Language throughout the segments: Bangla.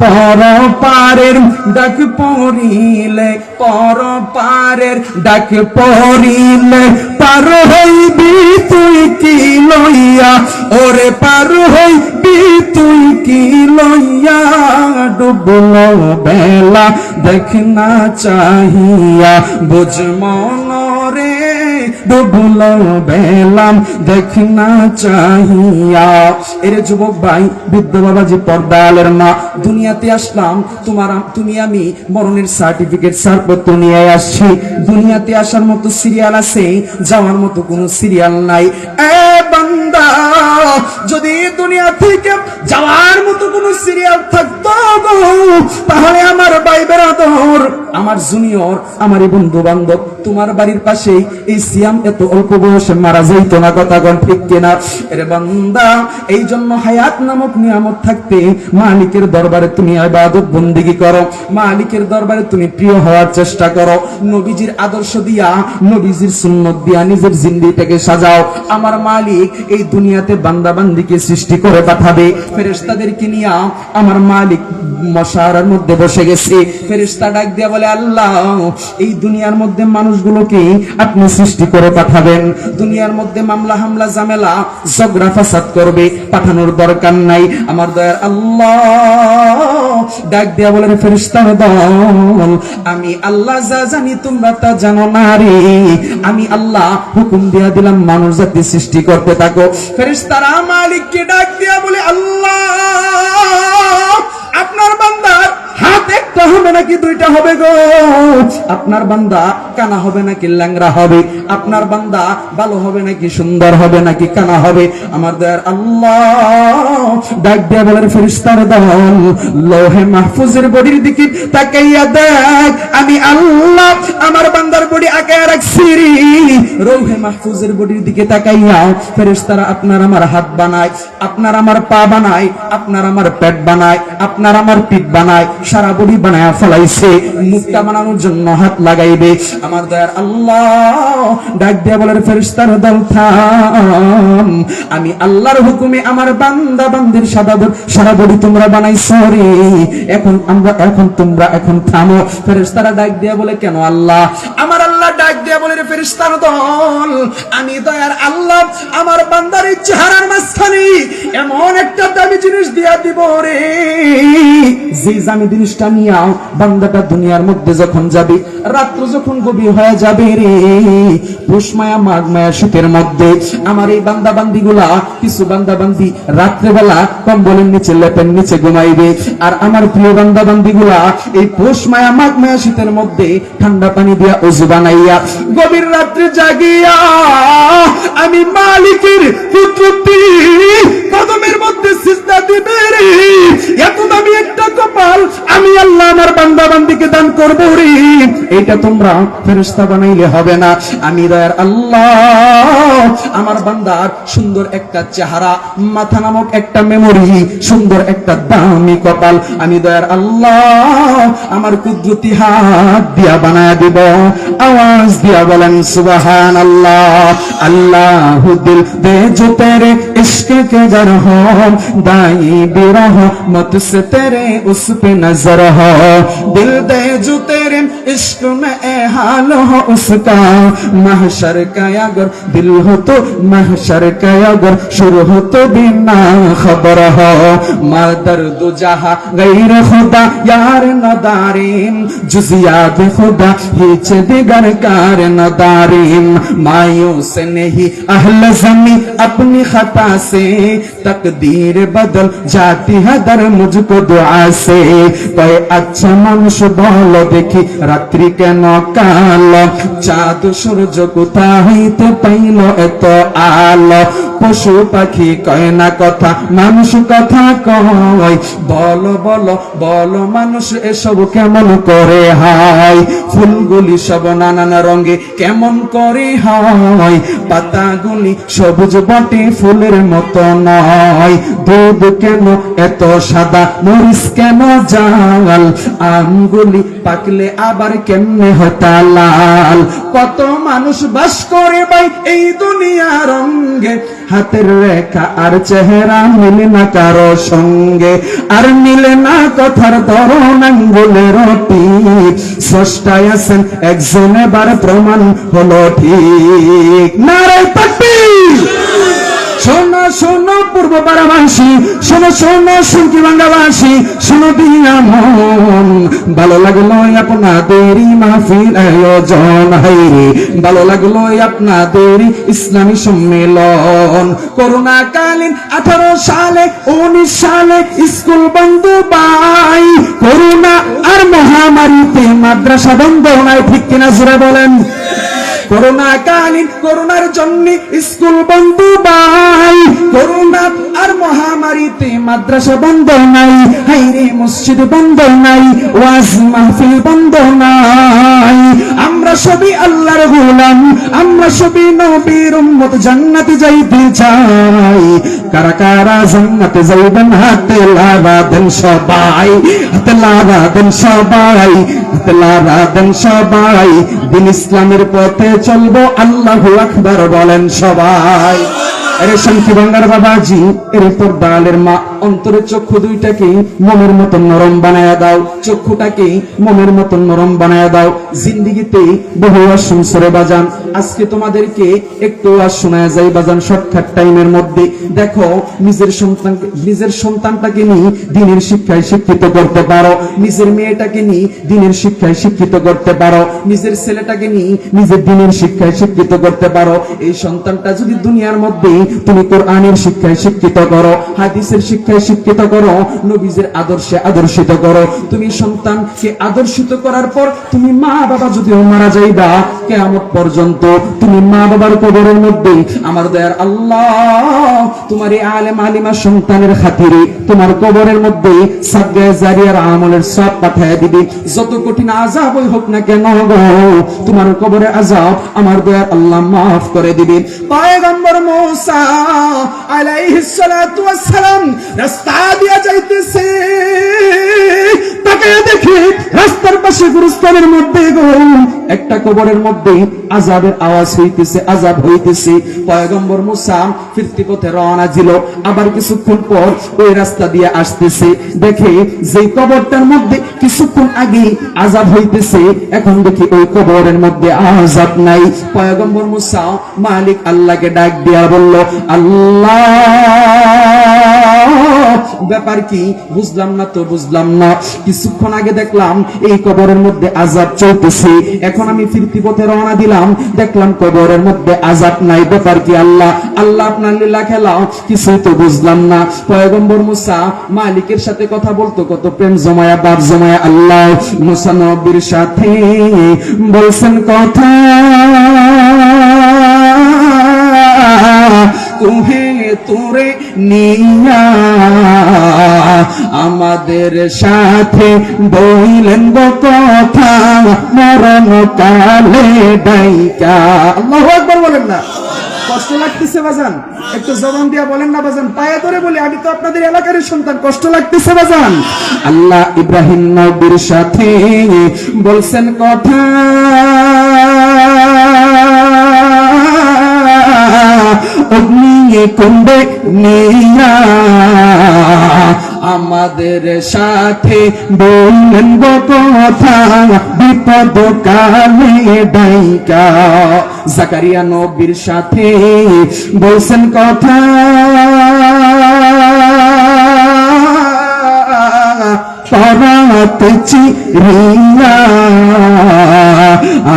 পর পারের ডাক পড়িলে পর পারের ডাক পড়িলে, পার হইবি তুই কি লইয়া? ওরে পার হইবি তুই কি লইয়া? ডুবল বেলা দেখ না চাহিয়া, বুঝ মনরে ডুবল বেলাম, দেখ না চাহিয়া। এরে যুবক ভাই, বৃদ্ধ পর্দালের মা, দুনিয়াতে আসলাম, তোমার তুমি আমি মরণের সার্টিফিকেট সারপত্র নিয়ে আসছি। দুনিয়াতে আসার মতো সিরিয়াল আছে, যাওয়ার মতো কোনো সিরিয়াল নাই। এ বান্দা, যদি দুনিয়া থেকে যাওয়ার মতো কোনো সিরিয়াল থাকতো তাহলে আমার ভাই বেড়াদর আমার জুনিয়র, আমার এই বন্ধু বান্ধব তোমার বাড়ির পাশেই এই সিয়াম এত অল্প বয়সে মারা যাইতো না কথা কোন, ঠিক কিনা? এরে বান্দা এই জন্য হায়াত নামক নিয়ামত থাকতে মালিকের দরবারে তুমি ইবাদত বন্দিগি করো। মালিকের দরবারে তুমি প্রিয় হওয়ার চেষ্টা করো। নবীজির আদর্শ দিয়া, নবীজির সুন্নত দিয়া নিজের জিন্দিটাকে সাজাও। আমার মালিক এই দুনিয়াতে বান্দা বান্দিকে সৃষ্টি করে পাঠাবে। ফেরেশতাদেরকে নিয়ে আমার মালিক মশারার মধ্যে বসে গেছে। ফেরেশতা ডাক দিয়া বলে আল্লাহ, এই দুনিয়ার মধ্যে মানুষগুলোকে আপনি সৃষ্টি করে পাঠাবেন। দুনিয়ার মধ্যে মামলা, হামলা ঝগড়া, ফাসাদ করবে, পাঠানোর দরকার নাই। আমার দয়ার আল্লাহ, ডাক বলেন, ফেরেশতার দল, আমি আল্লাহ যা জানি তোমরা তা জানো না রে। আমি আল্লাহ হুকুম দিয়া দিলাম, মানুষ জাতি সৃষ্টি করতে থাকো। ফেরেশতারা মালিককে ডাক দিয়া বলে, আল্লাহ, আপনার বান্দার একটা হবে নাকি দুইটা হবে গো? আপনার বান্দা কানা হবে নাকি ল্যাংরা হবে? আপনার বান্দা ভালো হবে নাকি সুন্দর হবে নাকি কানা হবে? আমার দয়ার আল্লাহ, ডাক দিয়া বলেন, ফেরেশতার দল, লোহে মাহফুজের বডির দিকে তাকাইয়া দেখ। আমি আল্লাহ আমার বান্দার বডি আকায় রাখছি। রৌহে মাহফুজের বডির দিকে তাকাইয়া ফেরেশতারা আপনার আমার হাত বানায়, আপনার আমার পা বানায়, আপনার আমার পেট বানায়, আপনার আমার পিঠ বানায়, সারা বডি বানায় ফলাইছে মুখটা বানানোর জন্য হাত লাগাইবে। আমার দয়ার আল্লাহ, ডাক দিয়া বলার ফেরিস্তার দল, থাম। আমি আল্লাহর হুকুমে আমার বান্দা বান্দির সাদা সারা বডি তোমরা বানাইছ রে। এখন আমরা এখন তোমরা এখন থামো। ফেরিস্তারা ডাক দিয়া বলে, কেন আল্লাহ? আমার আল্লাহ ডাক দিয়া বলে রে ফেরেশতার দল। আমি দয়ার আল্লাহ, আমার বান্দার চেহারার মাঝখানে এমন একটা দামি জিনিস দিয়া দিব রে। যে দামি জিনিসটা নিয়ে বান্দাটা দুনিয়ার মধ্যে যখন যাবে, রাত্র যখন গভীর হয়ে যাবে রে। পুষ মায়া, মাঘ মায়া, শীতের মধ্যে আমার এই বান্দা বান্দি গুলা কিছু বান্দা বান্দি রাত্রেবেলা কম্বলের নিচে লেপের নিচে ঘুমাইবে। আর আমার প্রিয় বান্দা বান্দি গুলা এই পুষ মায়া, মাঘ মায়া, শীতের মধ্যে ঠান্ডা পানি দিয়া অজু বানাইয়া গভীর রাত্রে জাগিয়া আমি মালিকের পুত্রটি কদমের মধ্যে সিস্তা দিবে রে এত দামি আমি আল্লাহ আমার বান্দা বান্দিকে দান করবো রে এটা তোমরা ফেরেশতা বানাইলে হবে না আমি দয়ার আল্লাহ আমার বান্দার সুন্দর একটা চেহারা মাথা নামক একটা মেমোরি সুন্দর একটা দামি কপাল আমি দয়ার আল্লাহ আমার কুদরতি হাত দিয়া বানায় দিব আওয়াজ দিয়া বলেন সুবাহান আল্লাহ আল্লাহ দিল দে जो तेरे इश्क के गर हो दाई बिरह मत से तेरे उस पे नजर हो दिल दे जो तेरे इश्क में ए हाल हो उसका महशर का अगर दिल हो तो महशर का अगर शुरू हो तो बिना खबर हो मार दर्द जहा गैर खुदा यार नदारिम जुजियात खुदा हिच दिगर कार नदारिम मायूस नहीं अहल जमी अपनी खता से तकदीर बदल जाती है दर मुझको दुआ से কয় আচ্ছা মানুষ বলো দেখি, রাত্রি কেন কাল? চাঁদ সূর্য কোথা হইতে পাইল এত আলো? পশু পাখি কয় না কথা, মানুষ কথা কয়। বলো বলো বলো, মানুষ এসব কেমন করে হয়? ফুলগুলি সব নানান রঙে কেমন করে হয়? পাতাগুলি সবুজ বটে ফুলের মতো নয়। দুধ কেন এত সাদা, মরিচ কেন জাল? আমগুলি পাকলে আবার কেমনে হতা লাল? কত মানুষ বাস করে ভাই এই দুনিয়া রঙ্গে হাতের রেখা আর চেহারা মিলে না কারও সঙ্গে। আর মিলে না কথার ধরন আঙ্গুলের স্রষ্টায় আছেন, একজনে এবার প্রমাণ হলো ঠিক। নারায় তাকবীর শোনো পূর্ব শোনো শোনো বাংলাবাসী, শোনো দিয়া মন। ভালো লাগল আপনাদের মাহফিল আয়োজন। হাইরে ভালো লাগল আপনাদের ইসলামী সম্মেলন। করোনা কালীন আঠারো সালে, উনিশ সালে স্কুল বন্ধ পাই। করোনা আর মহামারীতে মাদ্রাসা বন্ধ নাই, ঠিক কিনা জোরে বলেন? করোনা কালীন করোনার জন্য স্কুল বন্ধু বাই। করোনা আর মহামারীতে মাদ্রাসা বন্ধ নাই, হাইরে মসজিদ বন্ধ নাই, ওয়াজ মাহফিল বন্ধ নাই। আমরা সবই আল্লাহর গোলাম, আমরা সবই নবীর উম্মত, জান্নাতে যাইতে চাই। কারা কারা জান্নাতে যাইবেন, হাতে লারা দেন সবাই, হাতে লারা দেন সবাই, হাতে লারা দেন সবাই। দিন ইসলামের পথে চলবো, আল্লাহ আকবার বলেন সবাই। আরে শান্তি বাংলার বাবাজি, এর পর্দালের মা অন্তরের চক্ষু দুইটাকে মনের মতো নরম বানায়া দাও। চক্ষুটাকে মনের মতো নরম বানায়া দাও। জিন্দিগিতে বহু বাজান। আজকে তোমাদেরকে একটু আর যাই বাজান শর্টকাট টাইমের মধ্যে। দেখো, নিজের সন্তান নিজের সন্তানটাকে নিয়ে দিনের শিক্ষায় শিক্ষিত করতে পারো। নিজের মেয়েটাকে নিয়ে দিনের শিক্ষায় শিক্ষিত করতে পারো। নিজের ছেলেটাকে নিয়ে নিজের দিনের শিক্ষায় শিক্ষিত করতে পারো। এই সন্তানটা যদি দুনিয়ার মধ্যে তুমি কোরআনের শিক্ষায় শিক্ষিত করো, হাদিসের শিক্ষায় শিক্ষিত করো, নবীজের আদর্শে আদর্শিত করো। তুমি সন্তানকে আদর্শিত করার পর তুমি মা বাবা যদিও মারা যাইবা, কেয়ামত পর্যন্ত তুমি মা বাবার কবরের মধ্যে আমার দয়ার আল্লাহ, তোমার এই আলেম আলিমা সন্তানের খাতিরে তোমার কবরের মধ্যে সাদগায়ে জারিয়ার আমলের সব পাঠায় দিবি। যত কঠিন আযাবই হোক না কেন তোমার কবরের আযাব আমার দয়ার আল্লাহ মাফ করে দিবি। পয়গম্বর মূসা আবার কিছুক্ষণ পর ওই রাস্তা দিয়ে আসতেছে। দেখে যে কবরটার মধ্যে কিছুক্ষণ আগে আজাব হইতেছে, এখন দেখি ওই কবরের মধ্যে আজাব নাই। পয়গম্বর মুসা মালিক আল্লাহকে ডাক দিয়া বলল ব্যাপার কি? বুঝলাম না তো বুঝলাম না। কিছুক্ষণ আগে দেখলাম এই কবরের মধ্যে চলতেছে। এখন আমি ফিরতি পথে রওনা দিলাম। দেখলাম কবরের মধ্যে নাই। ব্যাপার কি আল্লাহ? আল্লাহ আপনার লীলা খেলাও কিছুই তো বুঝলাম না। পয়গম্বর মুসা মালিকের সাথে কথা বলতো, কত প্রেম জমায়া, বাপ জমায়া, আল্লাহ। মুসা নবীর সাথে বলছেন কথা। তুহে তোরে নিয়া। আমাদের সাথে বইলেন গো কথা, মরণ কালে ডাইকা। বলেন না। কষ্ট লাগতেছে বাজান। একটু জবান দিয়া বলেন না বাজান। পায়ে ধরে বলি, আমি তো আপনাদের এলাকার সন্তান। কষ্ট লাগতেছে বাজান। আল্লাহ ইব্রাহিম নবীর সাথে বলছেন কথা। অগ্নি কুম্ভে নিয়া আমাদের সাথে বললেন কথা বিপদ কালে ডাইকা। জাকারিয়া নবীর সাথে বলছেন কথা। পরাতেছি চিরিয়া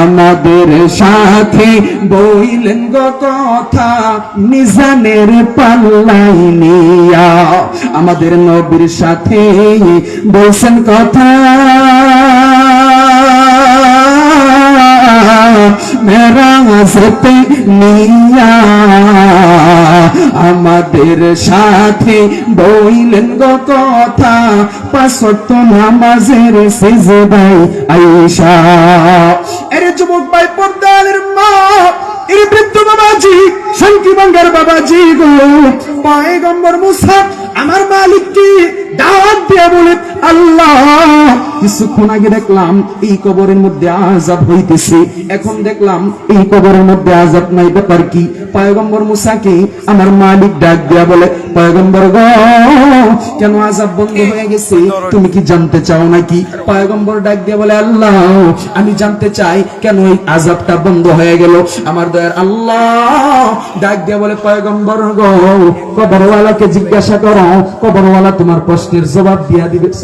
আমাদের সাথে বইলেন গো কথা নিজানের পাল্লাই নিয়া। আমাদের নবীর সাথে বলছেন কথা। মেরাজতে নিয়া। আমাদের সাথে বইলেন গো কথা পাঁচত নামাজের সেজদাই আইসা এর যুবক ভাই পর্দালের মা এই বৃদ্ধ বাবাজি শান্তি বাঙ্গার বাবাজি গো। পয়গম্বর মুসা, আমার মালিককে দাওয়াত দিয়ে বলে আল্লাহ, কিছুক্ষণ আগে দেখলাম এই কবরের মধ্যে হইতেছে। এখন দেখলাম এই কবরের মধ্যে নাই, ব্যাপার কি? মুসাকে আমার মালিক ডাক দেয়া বলে, পয়গম্বর গো, কেন আজাব বন্ধ হয়ে গেছে? তুমি কি জানতে চাও নাকি? পয়গম্বর ডাক দিয়ে বলে, আল্লাহ, আমি জানতে চাই কেন এই আজাবটা বন্ধ হয়ে গেল? আমার দয়ার আল্লাহ ডাক দিয়ে বলে, পয়গম্বর গো, কবরওয়ালাকে জিজ্ঞাসা করো। কবরওয়ালা তোমার প্রশ্নের জবাব দিয়া দিবে।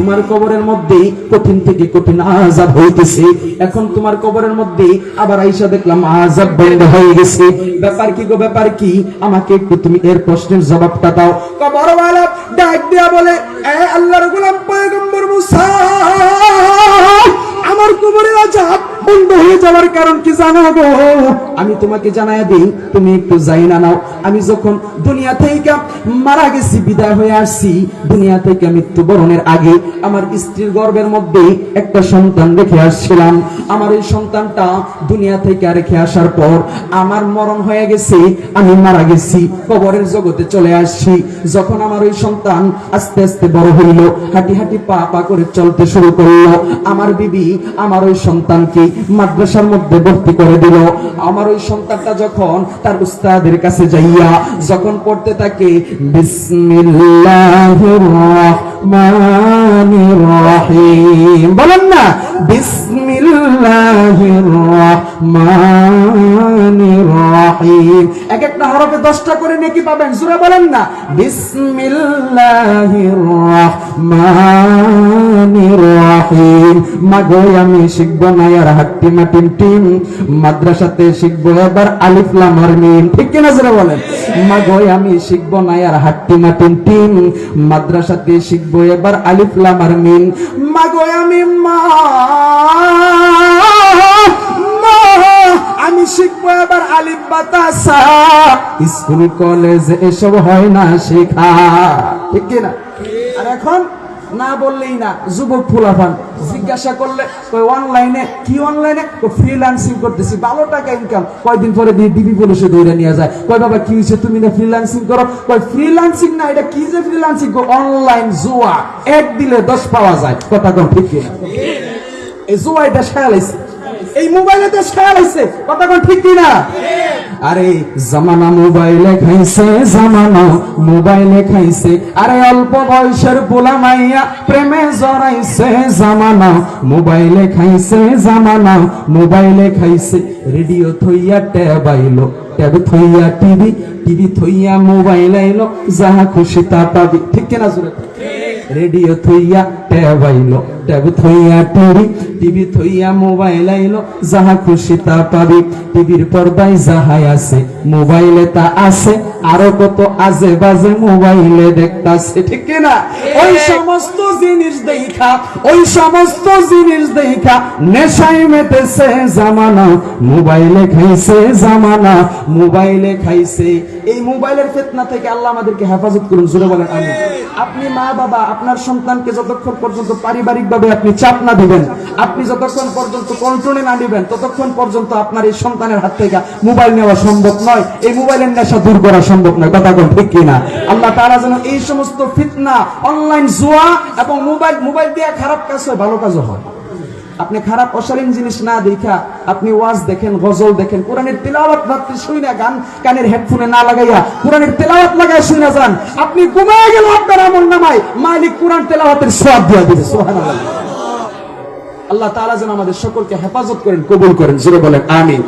তোমার কবরের মধ্যে কঠিন থেকে কঠিন আজাব হইতেছে। এখন তোমার কবরের মধ্যে আবার আইসা দেখলাম আজাব বন্ধ হয়ে গেছে। ব্যাপার কি গো, ব্যাপার কি? আমাকে একটু তুমি এর প্রশ্নের জবাবটা দাও। কবরওয়ালা ডাক দিয়া বলে, এ আল্লাহর গোলাম, পয়গম্বর মুসা, আমার কবরের আজাব বন্ধ হয়ে যাওয়ার কারণ কি জানো গো? আমি তোমাকে জানাই দিই, তুমি একটু যাই না নাও। আমি যখন দুনিয়া থেকে মারা গেছি, বিদায় হয়ে আসছি, দুনিয়া থেকে মৃত্যুবরণের আগে আমার স্ত্রীর গর্ভের মধ্যে একটা সন্তান রেখে আসছিলাম। আমার এই সন্তানটা দুনিয়া থেকে রেখে আসার পর আমার মরণ হয়ে গেছে, আমি মারা গেছি, কবরের জগতে চলে আসছি। যখন আমার ওই সন্তান আস্তে আস্তে বড় হইল, হাঁটি হাঁটি পা পা করে চলতে শুরু করল, আমার বিবি আমার ওই সন্তানকে মাদ্রাসার মধ্যে ভর্তি করে দিল। আমার ওই সন্তানটা যখন তার উস্তাদের কাছে যাইয়া যখন পড়তে থাকে, বিসমিল্লাহির রহমানির রহিম। বলেন না, বিসমিল্লাহির রহমানির রহিম। এক একটা হরফে দশটা করে নেকি পাবেন জোরে বলেন না, বিসমিল্লাহির রহমানির রহিম। মাগো, আমি শিখব না আর হাট্টি মাটিম টিম। মাদ্রাসাতে শিখব এবার আলিফ লাম আর মিম। ঠিক কিনা জোরে বলেন? মাগো, আমি শিখব না আর হাট্টি মাটিম টিম। মাদ্রাসাতে শিখব এবার আলিফ লামার মিন মাগো আমি মা মা, আমি শিখব এবার আলিফ বাতাসা। স্কুল কলেজ এসব হয় না শেখা। ঠিক কিনা? আর এখন না বললেই না, যুবক ফুলাফান, জিজ্ঞাসা করলে কই অনলাইনে, কি অনলাইনে? ফ্রিল্যান্সিং করতেছি, ভালো টাকা ইনকাম কয়দিন পরে দিয়ে ডিবি পুলিশে ধরে নিয়ে যায়। কয়, বাবা, কি হয়েছে তুমি না ফ্রিল্যান্সিং করো? কয়, ফ্রিল্যান্সিং না, এটা কি যে ফ্রিল্যান্সিং? অনলাইন জুয়া, এক দিলে দশ পাওয়া যায়। কথা কম ঠিক কিনা? এই জুয়া এটা খেয়ালাইছে এই মোবাইলে মোবাইলেতে খেয়ালাইছে কথা কোন ঠিক কিনা? আরে জামানা মোবাইলে খাইছে, জামানা মোবাইলে খাইছে। আরে অল্প বয়সের পোলা মাইয়া প্রেমে জড়াইছে, জামানা মোবাইলে খাইছে, জামানা মোবাইলে খাইছে। রেডিও থইয়া ট্যাব আইলো, ট্যাব থইয়া টিভি টিভি থইয়া মোবাইল আইলো, যাহা খুশি তা পাবি। ঠিক কিনা জোরে রেডিও থইয়া ট্যাব আইলো। ট্যাব থইয়া টিভি টিভি থইয়া মোবাইল আইলো যাহা খুশি তা পাবি। টিভির পর্দায় যাহাই আছে মোবাইলে তা আছে আরও কত আজে বাজে মোবাইলে দেখতাছে ঠিক না? ওই সমস্ত জিনিস দেখা ওই সমস্ত জিনিস দেখা নেশায় মেতেছে জামানা মোবাইলে খাইছে জামানা মোবাইলে খাইছে। এই মোবাইলের ফেতনা থেকে আল্লাহ আমাদেরকে হেফাজত করুন জোরে বলেন আমি আপনি মা বাবা আপনার সন্তানকে যতক্ষণ পর্যন্ত পারিবারিক ভাবে আপনি চাপ না দিবেন। আপনি যতক্ষণ পর্যন্ত কন্ট্রোলে না দিবেন, ততক্ষণ পর্যন্ত আপনার এই সন্তানের হাত থেকে মোবাইল নেওয়া সম্ভব নয়। এই মোবাইলের নেশা দূর করা সম্ভব নয়। কথা বল ঠিক কিনা? আল্লাহ তারা যেন এই সমস্ত ফিতনা অনলাইন জোয়া এবং মোবাইল মোবাইল দিয়ে খারাপ কাজ হয়, ভালো কাজও হয়। আপনি খারাপ, অশালীন জিনিস না দেখা, আপনি ওয়াজ দেখেন, গজল দেখেন, কোরআনের তেলাওয়াত রাত্রে শুই না, গান, কানের হেডফোনে না লাগাইয়া কোরআনের তেলাওয়াত লাগাই শুই না যান। আপনি ঘুমায় গেল আপনার আমল নামায় মালিক কোরআন তেলাওয়াতের সওয়াব দিয়া দিবে, সুবহানাল্লাহ। আল্লাহ তাআলা যেন আমাদের সকলকে হেফাজত করেন, কবুল করেন, জোরে বলেন, আমিন।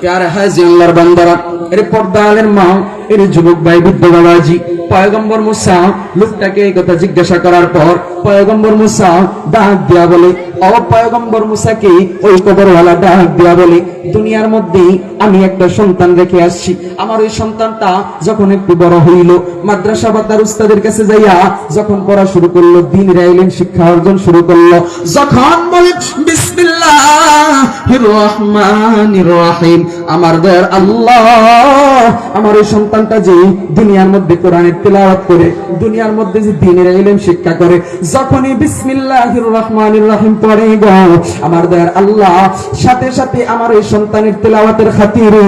প্যারে হাজি আল্লাহর বান্দারা, এর পর্দা আলের মা, এর যুবক ভাই, বৃদ্ধ বাবাজি, পয়গম্বর মুসা, লোকটাকে এই কথা জিজ্ঞাসা করার পর পয়গম্বর মুসা ডাক দিয়া বলে ও পয়গম্বর মুসাকে ওই কবরওয়ালা ডাক দিয়া বলে, দুনিয়ার মধ্যে আমি একটা সন্তান রেখে আসছি। আমার ওই সন্তানটা যখন একটু বড় হইল, মাদ্রাসা বা তার উস্তাদের কাছে যাইয়া যখন পড়া শুরু করল দিন রাইলেন শিক্ষা অর্জন শুরু করল। যখন বলে, বিসমিল্লাহির রহমানির রহিম, আমার দয়ার আল্লাহ, আমার ওই সন্তানটা যে দুনিয়ার মধ্যে কোরআনের তেলাওয়াত করে, দুনিয়ার মধ্যে যে দিনের ইলম শিক্ষা করে যখনই বিসমিল্লাহির রহমানির রহিম পড়ে গো আমার দয়ার আল্লাহ সাথে সাথে আমার এই সন্তানের তেলাওয়াতের খাতিরে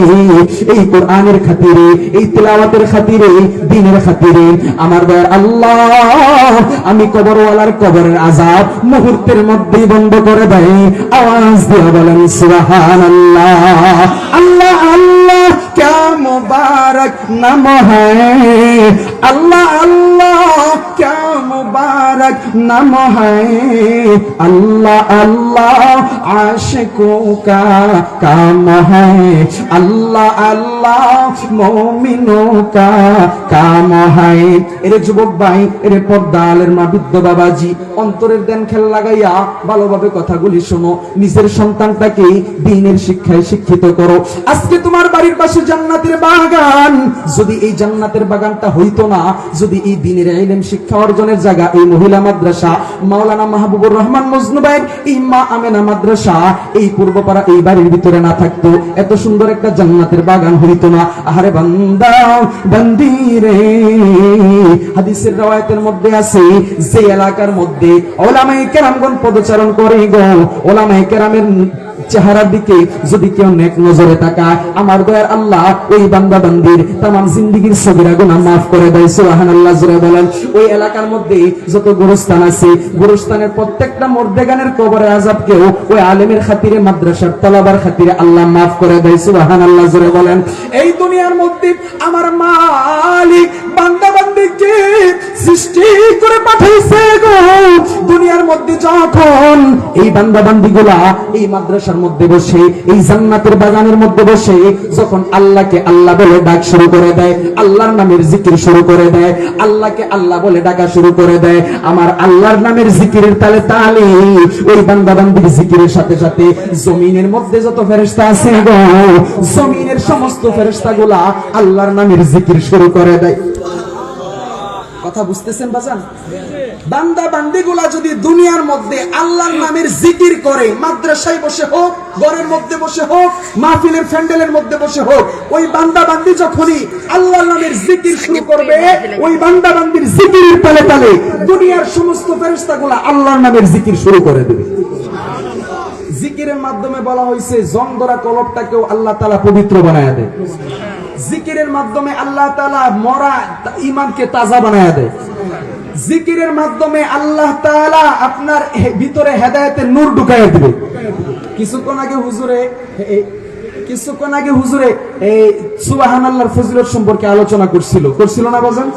এই কোরআনের খাতিরে এই তেলাওয়াতের খাতিরে দিনের খাতিরে আমার দয়ার আল্লাহ আমি কবরওয়ালার কবরের আজাব মুহূর্তের মধ্যেই বন্ধ করে দেয় আওয়াজ দিয়ে বলেন সুবহানাল্লাহ আল্লাহ আল্লাহ क्या मुबारक नाम है अल्लाह अल्लाह क्या मुबारक नाम है अल्लाह अल्लाह आशिकों का काम है अल्लाह अल्लाह मोमिनों का काम है এরে যুবক ভাই এরে পর্দালের মা বৃদ্ধ বাবাজি অন্তরের দেন খেল লাগাইয়া ভালোভাবে কথাগুলি শোনো নিজের সন্তানটাকে দিনের শিক্ষায় শিক্ষিত করো আজকে তোমার বাড়ির পাশে জান্নাতের বাগান যদি এই জান্নাতের বাগানটা হইতো না যদি এই দিনের ইলম শিক্ষা অর্জনের জায়গা, এই মহিলা মাদ্রাসা, মাওলানা মাহবুবুর রহমান মজনুবাইর, এই মা আমেনা মাদ্রাসা, এই পূর্বপাড়া, এই বাড়ির ভিতরে না থাকতো, এত সুন্দর একটা জান্নাতের বাগান হইতো না। আহারে বান্দা, বান্দি হাদিসের রাওয়ায়াতের মধ্যে আছে, যে এলাকার মধ্যে ওলামায়ে কেরামগণ পদচারণ করে গো, ওলামায়ে কেরামের চেহারার দিকে যদি কেউ নেক নজরে তাকায়, আমার দয়ার আল্লাহ ওই বান্দা বান্দির তামাম জিন্দিগির সগিরা গুনাহ মাফ করে দেয়, সুবহানাল্লাহ জোরে বলেন। ওই এলাকার মধ্যে যত গোরস্থান আছে, গোরস্থানের প্রত্যেকটা মর্দেগানের কবরের আযাবকেও ওই আলেমের খাতিরে, মাদ্রাসার তলাবার খাতিরে আল্লাহ মাফ করে দেয়, সুবহানাল্লাহ জোরে বলেন। এই দুনিয়ার মধ্যে আমার মালিক বান্দা বান্দিকে সৃষ্টি মধ্যে যখন এই বান্দা বান্দিগুলা এই মাদ্রাসার মধ্যে বসে, এই জান্নাতের বাগানের মধ্যে বসে, যখন আল্লাহকে আল্লাহ বলে ডাক শুরু করে দেয়, আল্লাহর নামের জিকির শুরু করে দেয়, আল্লাহকে আল্লাহ বলে ডাকা শুরু করে দেয়, আমার আল্লাহর নামের জিকিরের তালে তালে ওই বান্দা বান্দির জিকিরের সাথে সাথে জমিনের মধ্যে যত ফেরেশতা আছে জমিনের সমস্ত ফেরেশতাগুলা আল্লাহর নামের জিকির শুরু করে দেয়। কথা বুঝতেছেন বাজান? বান্দা বান্দিগুলা যদি দুনিয়ার মধ্যে আল্লাহর নামের জিকির করে মাদ্রাসায় বসে হোক ঘরের মধ্যে বসে হোক মাহফিলের প্যান্ডেলের মধ্যে বসে হোক ওই বান্দা বান্দি যখনই আল্লাহর নামের জিকির শুরু করবে ওই বান্দা বান্দির জিকিরের তালে তালে দুনিয়ার সমস্ত ফেরেশতাগুলা আল্লাহর নামের জিকির শুরু করে দেবে। জিকিরের মাধ্যমে বলা হয়েছে জং ধরা কলবটাকেও আল্লাহ তালা পবিত্র বানায় দেয়। জিকিরের মাধ্যমে আল্লাহ তালা মরা ইমানকে তাজা বানায় দেয়। জিকিরের মাধ্যমে আল্লাহ তাআলা আপনার ভিতরে হেদায়েতের নূর ঢুকাইয়া দিবে। কিছুক্ষণ আগে হুজুরে কিছুক্ষণ আগে হুজুরে এই সুবাহান আল্লাহর ফজিলত সম্পর্কে আলোচনা করছিল। করছিল না বাজান?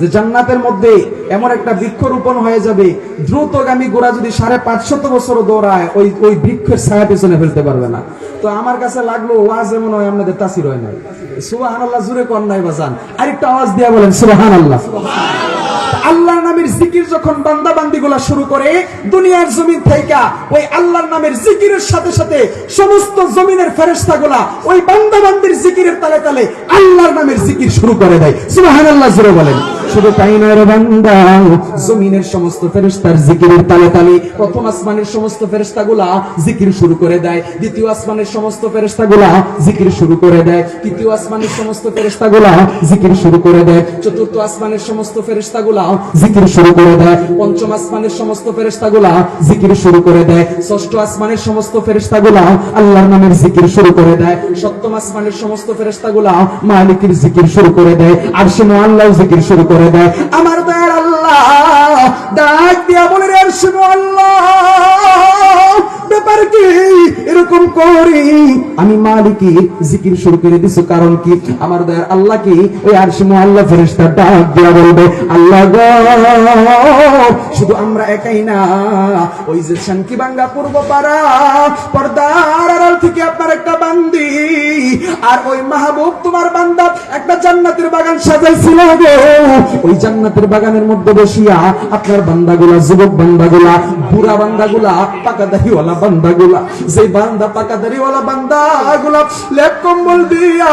যে জান্নাতের মধ্যে এমন একটা বৃক্ষরোপণ হয়ে যাবে, দ্রুতগামী গোড়া যদি সাড়ে পাঁচশত বছর দৌড়ায়, ওই ওই বৃক্ষের ছায়া পেছনে ফেলতে পারবে না। তো আমার কাছে লাগল, ওয়াজ এমন হয়, আপনাদের তাসির হয় নাই। সুবহানাল্লাহ, জুড়ে কর নাই বাজান আরেকটা আওয়াজ দিয়া বলেন, সুবহানাল্লাহ। আল্লাহর নামের জিকির যখন বান্দা বান্দিগুলা শুরু করে, দুনিয়ার জমিন থেকে ওই আল্লাহর নামের জিকিরের সাথে সাথে সমস্ত জমিনের ফেরেস্তা গুলা ওই বান্দা বান্দির জিকিরের তালে তালে আল্লাহর নামের জিকির শুরু করে দেয়। সুবহানাল্লাহ জোরে বলেন। শুধু তাই নয় বান্দা, জমিনের সমস্ত ফেরেশতার জিকিরের তালে তালে প্রথম আসমানের সমস্ত ফেরেশতাগুলা জিকির শুরু করে দেয়, দ্বিতীয় আসমানের সমস্ত ফেরেশতাগুলা জিকির শুরু করে দেয়, তৃতীয় আসমানের সমস্ত ফেরেশতাগুলা জিকির শুরু করে দেয়, চতুর্থ আসমানের সমস্ত ফেরেশতাগুলা জিকির শুরু করে দেয়, পঞ্চম আসমানের সমস্ত ফেরেশতাগুলা জিকির শুরু করে দেয়, ষষ্ঠ আসমানের সমস্ত ফেরেশতাগুলা আল্লাহর নামের জিকির শুরু করে দেয়, সপ্তম আসমানের সমস্ত ফেরেশতাগুলা মালিকের জিকির শুরু করে দেয়, আর সে আল্লাহ জিকির শুরু করে দেয়। আমার দয়ার আল্লাহ ডাক দিয়া বলে রে শুনো আল্লাহ। ব্যাপার কি? এরকম করি। আমি মালিকি, জিকির শুরু করে কারণ কি? আমার দয়ার আল্লাহ কি? ওই ফেরেশতা ডাক বলবে, আল্লাহ শুধু আমরা একাই না। ওই যে শান্তি বাঙ্গা পূর্ব পাড়া পর্দার আড়াল থেকে আপনার একটা বান্দি। আর ওই মাহবুব তোমার বান্দা একটা জান্নাতের বাগান সাজাইছিল গো। ওই জান্নাতের বাগানের মধ্যে বসিয়া আপনার বান্দাগুলা, যুবক বান্দাগুলা, বুড়া বান্দাগুলা, পাকা দাহিওয়ালা বান্দাগুলা যে বান্দা পাকা দাড়িওয়ালা বান্দাগুলা লেপ কম্বল দিয়া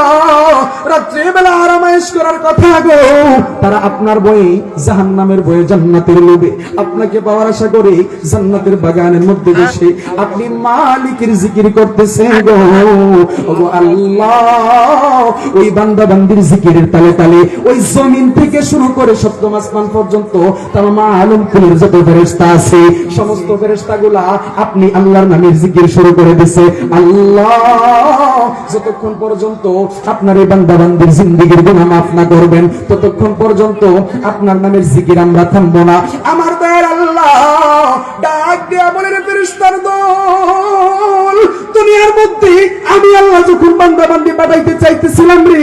রাত্রিবেলা আরামাইশ করার কথা গো, তারা আপনার বই জাহান্নামের বয়ে জান্নাতের লোভে। আপনাকে পাওয়ার আশা করে জান্নাতের বাগানের মধ্যে বসে আপনি মালিকের জিকির করতেছে গো। ওগো আল্লাহ, ওই বান্দা বান্দির জিকিরের তালে তালে ওই জমিন থেকে শুরু করে সপ্তম আসমান পর্যন্ত তার মা আলম কুলের যত ফেরেশতা আছে, সমস্ত ফেরেশতাগুলা আপনি আল্লাহর নামের জিকির শুরু করে দিছে। আল্লাহ, যতক্ষণ পর্যন্ত আপনার এই বান্দা বান্দির জিন্দিগির গুনাহ মাফ না করবেন, ততক্ষণ পর্যন্ত আপনার নামের জিকির আমরা থামবো না। আমার দয়ার আল্লাহ, ডাক দিয়া বলে রে ফেরেশতার দল দুনিয়ার মধ্যে আমি আল্লাহ যখন বান্দা বান্দি পাঠাইতে চাইতেছিলাম রে,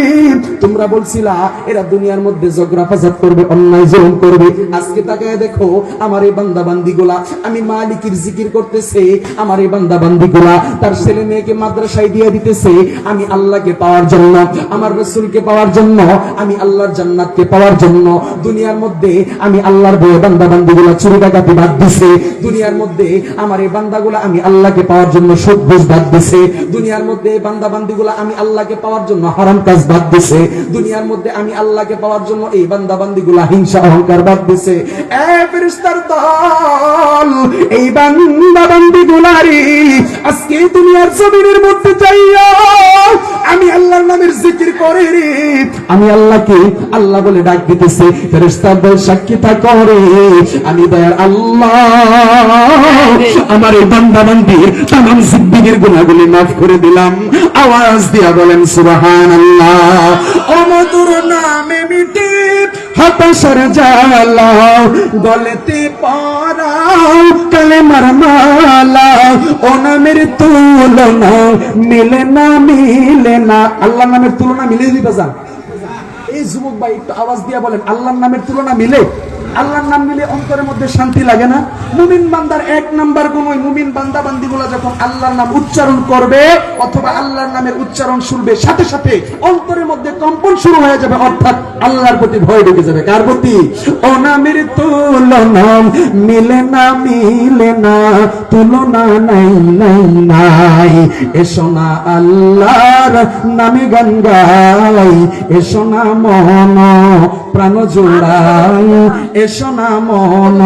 তোমরা বলছিলা, এরা দুনিয়ার মধ্যে ঝগড়া ফাসাদ করবে, অন্যায় জুলুম করবে। আজকে তাকায় দেখো, আমার এই বান্দা বান্দি গুলা আমি মালিকের জিকির করতেছে, আমার এই বান্দা বান্দি গুলা তার ছেলে মেয়েকে মাদ্রাসায় দিয়ে দিতেছে, আমি আল্লাহকে পাওয়ার জন্য, আমার রসুলকে পাওয়ার জন্য, আমি আল্লাহর জান্নাতকে পাওয়ার জন্য, দুনিয়ার মধ্যে আমি আল্লাহর বয়ে বান্দা বান্দি গুলা চুরি ডাকাতি বাদ দিছে, দুনিয়ার মধ্যে আমার এই বান্দাগুলা আমি আল্লাহকে পাওয়ার জন্য সুদ ঘুষ বাদ দিছে। দুনিয়ার মধ্যে বান্দা বান্দিগুলা আমি আল্লাহকে পাওয়ার জন্য হারাম কাজ বাদ দিছে। দুনিয়ার মধ্যে আমি আল্লাহকে পাওয়ার জন্য এই বান্দা বান্দিগুলা হিংসা, অহংকার বাদ দিছে। এই বান্দা বান্দিগুলারি আজকে দুনিয়ার জমিনের মধ্যে যাইয়া আমি আল্লাহর নামের জিকির করে রে আমি আল্লাহকে আল্লাহ বলে ডাক দিতেছে ফেরেশতাদের সাক্ষী করে আমি দয়ার আল্লাহ, আমার এই বান্দা বান্দির তামাম জিন্দিগির গুনাহগুলি মাফ করে দিলাম। আওয়াজ দিয়া বলেন, সুবহানাল্লাহ। ও মধুর নামে হতাশার পরাও কালেমার মালা। ও নামের তুলনা মিলে না মিলে না। আল্লাহ নামের তুলনা মিলে যান এই যুবক ভাই, একটু আওয়াজ দিয়ে বলেন, আল্লাহর নামের তুলনা মিলে? আল্লাহর নাম মিলে অন্তরের মধ্যে শান্তি লাগে না। মুমিন বান্দার এক নাম্বার কোন ওই মুমিন বান্দা বান্দিগুলা যখন আল্লাহর নাম উচ্চারণ করবে অথবা আল্লাহর নামের উচ্চারণ শুনবে, সাথে সাথে অন্তরের মধ্যে কম্পন শুরু হয়ে যাবে, অর্থাৎ আল্লাহর প্রতি ভয় ঢুকে যাবে। কার প্রতি? ও নামের তুলনা, মিলে না মিলে না, তুলনা নাই নাই নাই। এসো না আল্লাহর নামে গান এসো না মন প্রাণ জোড়াই এসো না মন,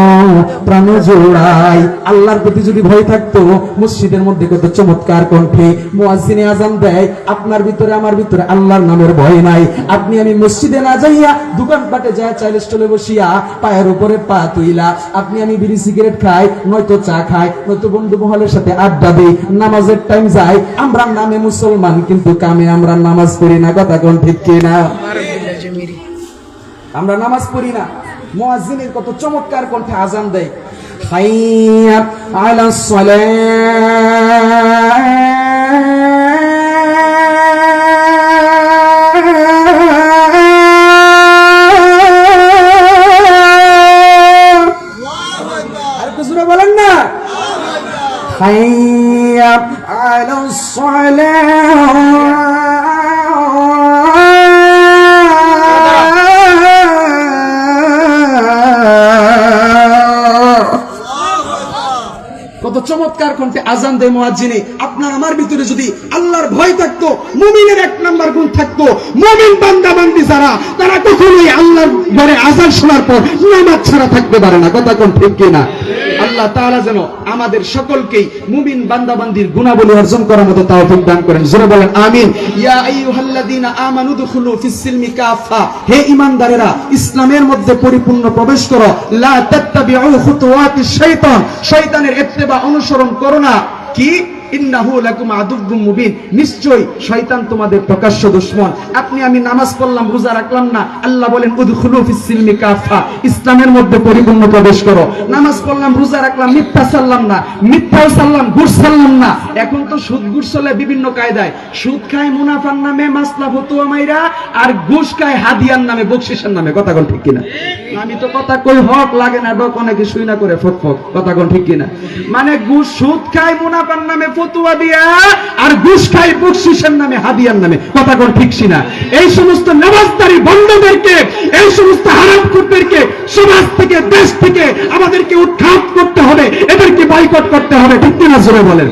প্রাণ জোড়াই। আল্লাহর প্রতি যদি ভয় থাকতো, মসজিদের মধ্যে কত চমৎকার কণ্ঠে মুয়াজ্জিনে আজান দেয়, আপনার ভিতরে, আমার ভিতরে আল্লাহর নামের ভয় নাই। আপনি, আমি মসজিদে না যাইয়া দোকানপাটে যায় চাইলে স্টলে বসিয়া পায়ের উপরে পা তুইলা। আপনি, আমি বিড়ি, সিগারেট খাই, নয়তো চা খাই, নয়তো বন্ধু মহলের সাথে আড্ডা দেই, নামাজের টাইম যায় আমরা নামে মুসলমান, কিন্তু কামে আমরা নামাজ পড়ি না, কথা কোন ঠিক কিনা? আমরা নামাজ পড়ি না। মুয়াজ্জিনের কত চমৎকার কণ্ঠে আজান দেয়। হাইয়া আলা আর একটু জোরে বলেন চমৎকার কণ্ঠে আজান দেয় মোয়াজিনে আপনার আমার ভিতরে যদি আল্লাহর ভয় থাকতো, মুমিনের এক নাম্বার গুণ থাকতো, মুমিন বান্দা বান্দি যারা, তারা কখনোই আল্লাহর ঘরে আজান শোনার পর নামাজ ছাড়া থাকতে পারে না। কথা কোন ঠিক কিনা? আল্লাহ তাআলা যেন আমাদের সকলকেই মুমিন বান্দাবান্দির গুণাবলী অর্জন করার মতো তৌফিক দান করেন। জোরে বলেন, আমিন। ইয়া আইয়ুহাল্লাযিনা আমানু দুখুলু ফিস সিলমি কাফা হে ঈমানদারেরা, ইসলামের মধ্যে পরিপূর্ণ প্রবেশ করো। লা তাত্তাবিউ খুতুওয়াতিশ শাইতান শয়তানের ইত্তেবা অনুসরণ করো না। কি? এখন তো সুদ বিভিন্ন কায়দায়। সুদ খায় মুনাফার নামে, মাসলা, ফতুয়া মাইরা, আর ঘুষ খায় হাদিয়ার নামে, বকশিসের নামে। কথা ঠিক কিনা? আমি তো কথা কই হক, লাগে না ডক অনেকে শুই না করে, ফক ফক। কথা কোন ঠিক কিনা? মানে ঘুষ, সুদ খায় মুনাফার নামে ফতুয়া দিয়া আর ঘুষ খায় বকশিসের নামে, হাদিয়ার নামে, কথা কোন ঠিক না এই সমস্ত নামাজদারি বন্ধদেরকে, এই সমস্ত হারামখোরদেরকে সমাজ থেকে, দেশ থেকে আমাদেরকে উৎখাত করতে হবে, এদেরকে বয়কট করতে হবে, ঠিক কিনা জোরে বলেন?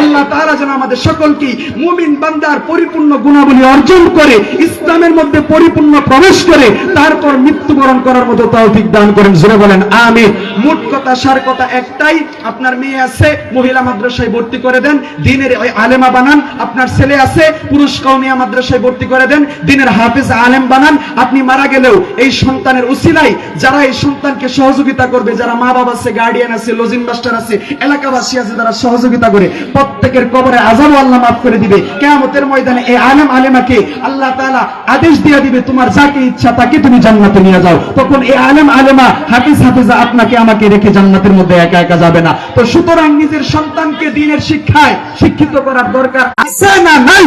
আল্লাহ তাআলা যেন আমাদের সকলকে মুমিন বান্দার পরিপূর্ণ গুণাবলী অর্জন করে, ইসলামের মধ্যে পরিপূর্ণ প্রবেশ করে, তারপর মৃত্যুবরণ করার মতো তৌফিক দান করেন, জোরে বলেন, আমিন। মোট কথা, সার কথা একটাই, আপনার মেয়ে আছে, মহিলা মাদ্রাসায় ভর্তি করে দেন, দিনের আলেমা বানান, আপনার ছেলে আছে, পুরুষ কওমিয়া মাদ্রাসায় ভর্তি করে দেন, দিনের হাফেজ আলেম বানান, আপনি মারা গেলেও এই সন্তানের উসিলাই যারা এই সন্তানকে সহযোগিতা করবে, যারা মা বাবা আছে গার্ডিয়ান আছে লজিং মাস্টার আছে, এলাকাবাসী আছে যারা সহযোগিতা করে, প্রত্যেকের কবরে আজাবও আল্লাহ মাফ করে দিবে। কেয়ামতের ময়দানে এই আলেম আলেমাকে আল্লাহ তাআলা আদেশ দিয়ে দিবে, তোমার যাকে ইচ্ছা তাকে তুমি জান্নাতে নিয়ে যাও। তখন এই আলেম আলেমা, হাফিজ হাফিজা আপনাকে আমাকে রেখে জান্নাতের মধ্যে একা একা যাবে না। তো সুতরাং নিজের সন্তানকে দিনের শিক্ষায় শিক্ষিত করার দরকার আছে না নাই?